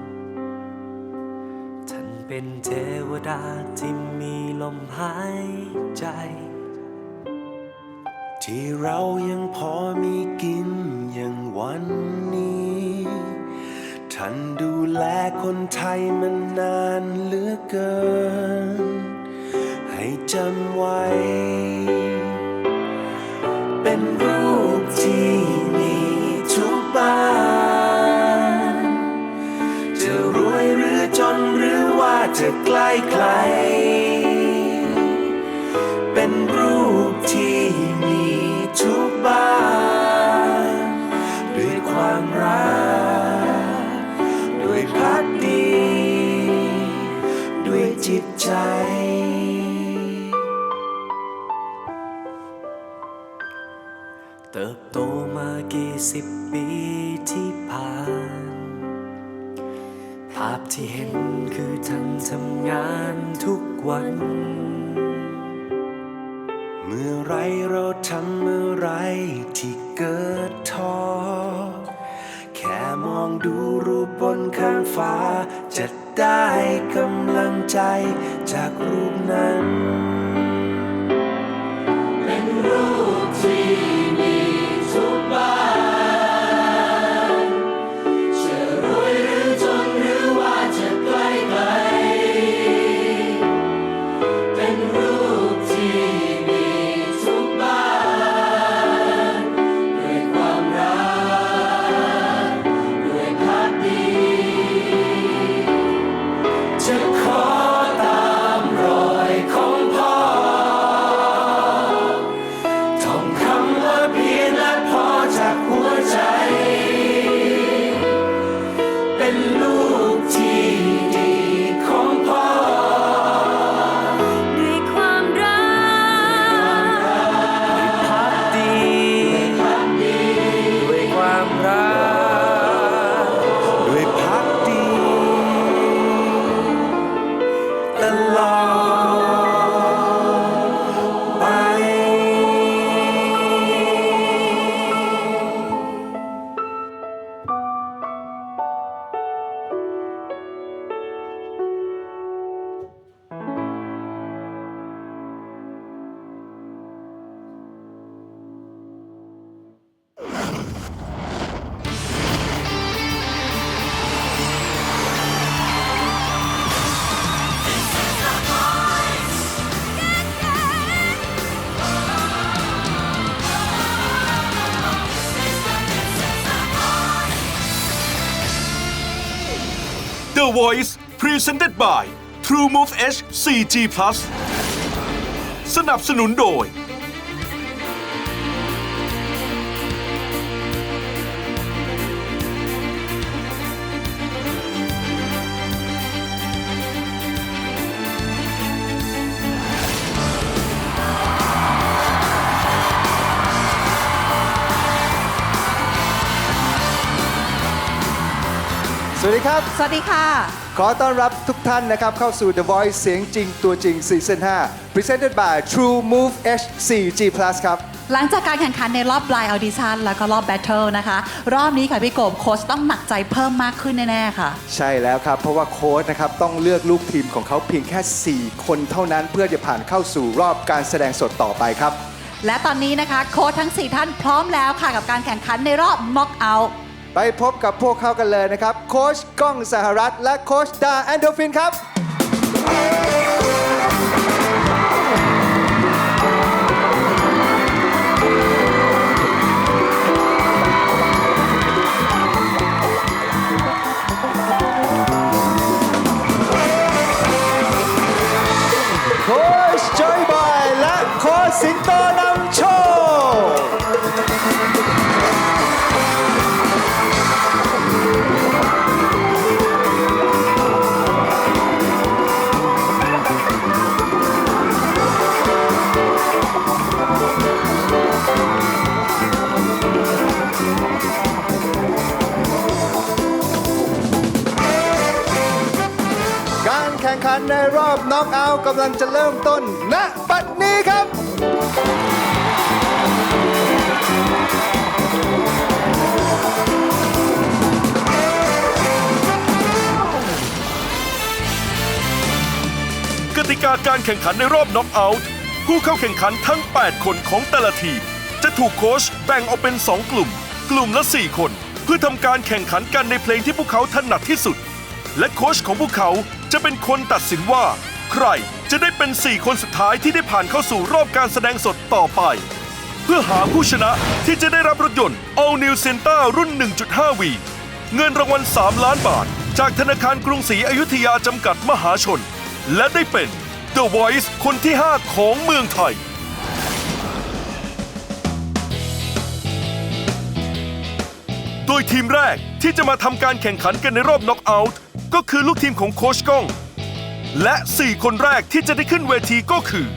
น เป็นเทวดาที่มีลมหายใจ ที่เรายังพอมีกินอย่างวันนี้ ท่านดูแลคนไทยมันนานเหลือเกิน ให้จำไว้ จิตใจ เติบโตมากี่สิบปีที่ผ่าน ภาพที่เห็นคือท่านทำงานทุกวัน เมื่อไรเราทำอะไรที่เกิดท้อแค่มองดูรูปบนข้างฟ้าจะ ได้กำลังใจจากรูปนั้น เป็นรูป The Voice Presented by TrueMove H 4G Plus สนับสนุนโดย วัสดีครับ สวัสดีค่ะ ขอต้อนรับทุกท่านนะครับ เข้าสู่ The Voice เสียงจริงตัวจริงซีซั่น5 Presented by True Move H 4G Plus ครับ หลังจากการแข่งขันในรอบ Blind Audition แล้วก็รอบ Battle นะคะ รอบนี้ค่ะพี่กบโค้ชต้องหนักใจเพิ่มมากขึ้นแน่ ๆ ค่ะ ใช่แล้วครับ เพราะว่าโค้ชนะครับ ต้องเลือกลูกทีมของเขาเพียงแค่ 4 คนเท่านั้นเพื่อจะผ่านเข้าสู่รอบการแสดงสดต่อไปครับ และตอนนี้นะคะโค้ชทั้ง 4 ท่านพร้อมแล้วค่ะกับการแข่งขันในรอบ Knock Out ไปพบกับพวกเขากันเลยนะครับ โค้ชก้องสหรัฐ และโค้ชดาแอนโดฟินครับ ในรอบน็อกเอาท์กำลังจะเริ่มต้นณบัดนี้ครับ กติกาการแข่งขันในรอบน็อกเอาท์ผู้เข้าแข่งขันทั้ง 8 คนของแต่ละทีม จะถูกโค้ชแบ่งออกเป็น 2 กลุ่ม กลุ่มละ 4 คน เพื่อทำการแข่งขันกันในเพลงที่พวกเขาถนัดที่สุด และโค้ชของพวกเขา จะเป็นคนตัดสินว่า ใครจะได้เป็น 4 คนสุดท้ายที่ได้ผ่านเข้าสู่รอบการแสดงสดต่อไป เพื่อหาผู้ชนะที่จะได้รับรถยนต์ All New c e n t a รุ่น 1.5 V เงินรางวัล 3 ล้านบาท จากธนาคารกรุงศรีอยุธยาจำกัดมหาชน และได้เป็น The Voice คนที่ 5 ของเมืองไทยโดยทีมแรกที่จะมาทำการแข่งขันกันในรอบน็อกเอาท์ ก็คือลูกทีมของโคชก้อง และ 4 คนแรกที่จะได้ขึ้นเวทีก็คือ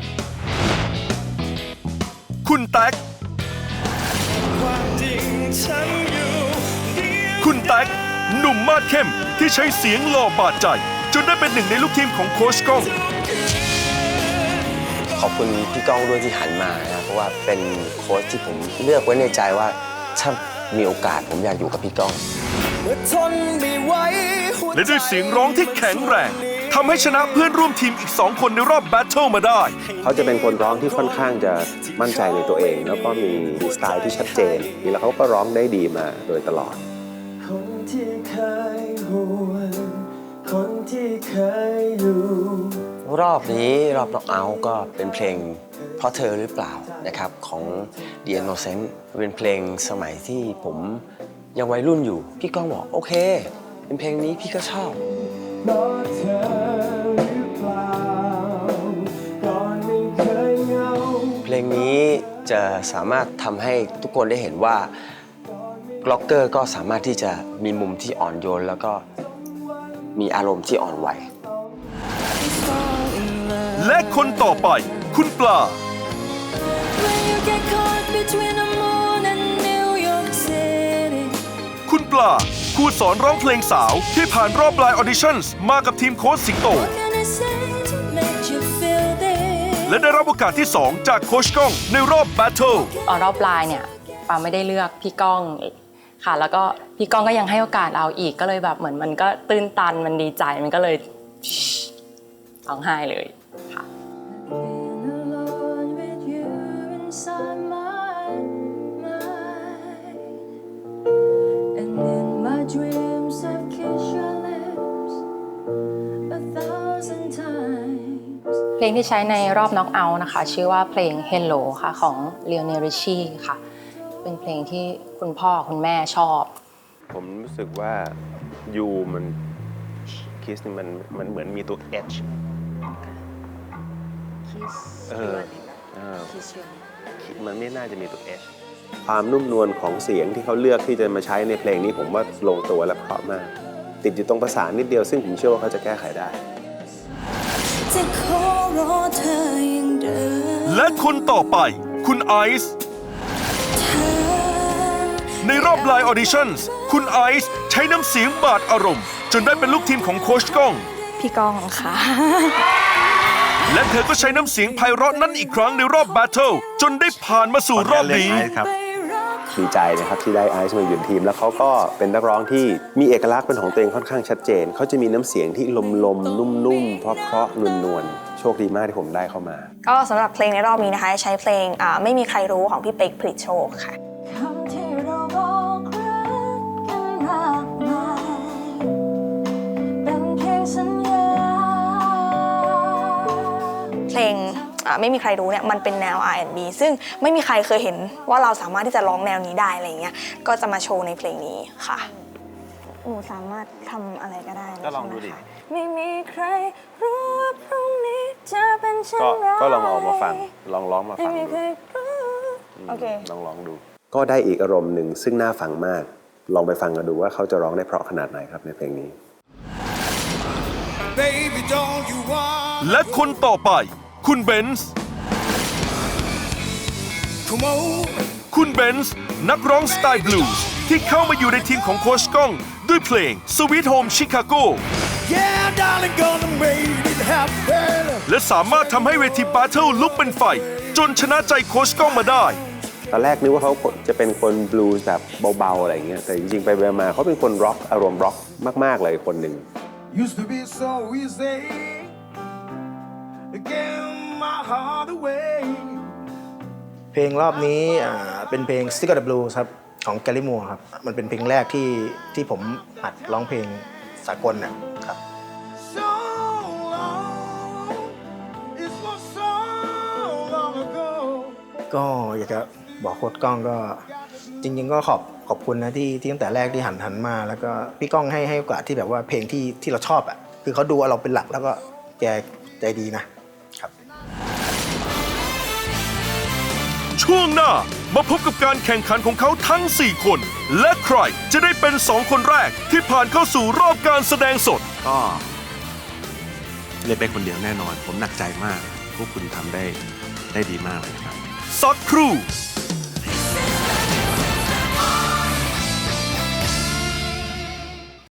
คุณแท็กคุณแท็กหนุ่มมาดเข้มที่ใช้เสียงหล่อบาดใจ จนได้เป็นหนึ่งในลูกทีมของโคชก้อง ขอบคุณพี่ก้องด้วยที่หันมานะเพราะว่าเป็นโค้ชที่ผมเลือกไว้ในใจว่าถ้ามีโอกาสผมอยากอยู่กับพี่ก้อง และด้วยเสียงร้องที่แข็งแรงทำให้ชนะเพื่อนร่วมทีมอีก 2 คนในรอบแบทเทิลมาได้ เขาจะเป็นคนร้องที่ค่อนข้างจะมั่นใจในตัวเอง แล้วก็มีสไตล์ที่ชัดเจนแล้วเขาก็ร้องได้ดีมาโดยตลอด คนที่เคยห่วงคนที่เคยอยู่ รอบนี้รอบน็อกเอาท์ก็เป็นเพลงเพราะเธอหรือเปล่านะครับของ The Innocent เป็นเพลงสมัยที่ผม ยังวัยรุ่นอยู่ พี่ก้องบอกโอเค เป็นเพลงนี้พี่ก็ชอบ เพลงนี้จะสามารถทำให้ทุกคนได้เห็นว่ากล็อกเกอร์ก็สามารถที่จะมีมุมที่อ่อนโยน แล้วก็มีอารมณ์ที่อ่อนไหว และคนต่อไป คุณปลา When you get caught between ปลาครูสอนร้องเพลงสาวที่ผ่านรอบไลน์ออดิชั่นมากับทีมโค้ชสิงโต และได้รับโอกาสที่ 2 จากโค้ชก้องในรอบแบทเทิลออรอบปลายเนี่ยปาไม่ได้เลือกพี่ก้องค่ะ แล้วก็พี่ก้องก็ยังให้โอกาสเราอีกก็เลยแบบเหมือนมันก็ตื้นตันมันดีใจมันก็เลยร้องไห้เลยค่ะ ลงที่ใช้ในรอบน็อกเอาท์นะคะ ชื่อว่าเพลง Hello ค่ะของ Lionel Richie ค่ะ เป็นเพลงที่คุณพ่อคุณแม่ชอบ ผมรู้สึกว่ายูมันคิสนี่มันมันเหมือนมีตัว H เออเออมันไม่น่าจะมีตัว H ความนุ่มนวลของเสียงที่เขาเลือกที่จะมาใช้ในเพลงนี้ผมว่าลงตัวและเพราะมาก ติดอยู่ตรงประสานนิดเดียวซึ่งผมเชื่อว่าเขาจะแก้ไขได้จะข อรอเธอยังเดิมและคนต่อไป คุณไอซ์เธอในรอบไลน์ออดิชั่นคุณไอซ์ใช้น้ำเสียงบาดอารมณ์ จนได้เป็นลูกทีมของโค้ชก้อง พี่ก้องค่ะ และเธอก็ใช้น้ำเสียงไพเราะนั้นอีกครั้งในรอบแบทเทิลจนได้ผ่านมาสู่รอบนี้ ครับดีใจนะครับที่ได้ไอซ์มาอยู่ในทีม แล้วเขาก็เป็นนักร้องที่มีเอกลักษณ์เป็นของตัวเองค่อนข้างชัดเจน เขาจะมีน้ำเสียงที่ลมๆ นุ่มๆ เพราะๆนวลๆโชคดีมากที่ผมได้เข้ามา ก็สำหรับเพลงในรอบนี้นะคะ ใช้เพลงอ่าไม่มีใครรู้ของพี่เป๊กผลิตโชคค่ะ คำที่เราบอกรักกันมากมายเป็นเพียงสัญญา เพลงอ่าไม่มีใครรู้เนี่ยมันเป็นแนว R&B ซึ่งไม่มีใครเคยเห็นว่าเราสามารถที่จะร้องแนวนี้ได้อะไรอย่างเงี้ยก็จะมาโชว์ในเพลงนี้ค่ะ หนูสามารถทำอะไรก็ได้ก็ลองดูดิ ใช่ไหมคะไม่มีใครรู้ว่าพรุ่งนี้ จะเป็นเช่นก็ไรก็ลองเอามาฟังลองร้องมาไม่ฟังมีดูใครรู้โอเค ลองร้องดู ก็ได้อีกอารมณ์หนึ่งซึ่งน่าฟังมาก ลองไปฟังกันดูว่าเขาจะร้องได้เพราะขนาดไหนครับในเพลงนี้และคนต่อไป คุณเบนซ์คุณเบนซ์นักร้องสไตล์บลูส์ที่เข้ามาอยู่ในทีมของโค้ชก้อง ด้วยเพลง Sweet Home Chicago Yeah darling gonna make it และสามารถทำให้เวทีบาเทิลลุกเป็นไฟ จนชนะใจโค้ชก้องมาได้ ตอนแรกนึกว่าเขาจะเป็นคนบลูส์แบบเบา ๆ อะไรอย่างเงี้ยแต่จริง ๆ ไปๆมาเขาเป็นคนร็อกอารมณ์ร็อกมาก ๆ เลยคนหนึ่ง Used to be so easy to give my heart away เพลงรอบนี้อ่าเป็นเพลง Stick of the Blues ครับของแกลลี่มัวครับ มันเป็นเพลงแรกที่ที่ผมหัดร้องเพลงสากลนะครับ ก็อยากจะบอกโค้ดกล้องก็ จริง ๆ ก็ขอบขอบคุณนะที่ที่ตั้งแต่แรกที่หันหันมา แล้วก็พี่ก้องให้ให้โอกาสที่แบบว่าเพลงที่ที่เราชอบอะคือเขาดูเอาเราเป็นหลักแล้วก็แกใจดีนะครับ ช่วงหน้ามาพบกับการแข่งขันของเขาทั้ง 4 คน และใครจะได้เป็น 2 คนแรกที่ผ่านเข้าสู่รอบการแสดงสด ก็เล่นไปคนเดียวแน่นอน ผมหนักใจมากพวกคุณทำได้ได้ดีมากเลย ครับสักครู่「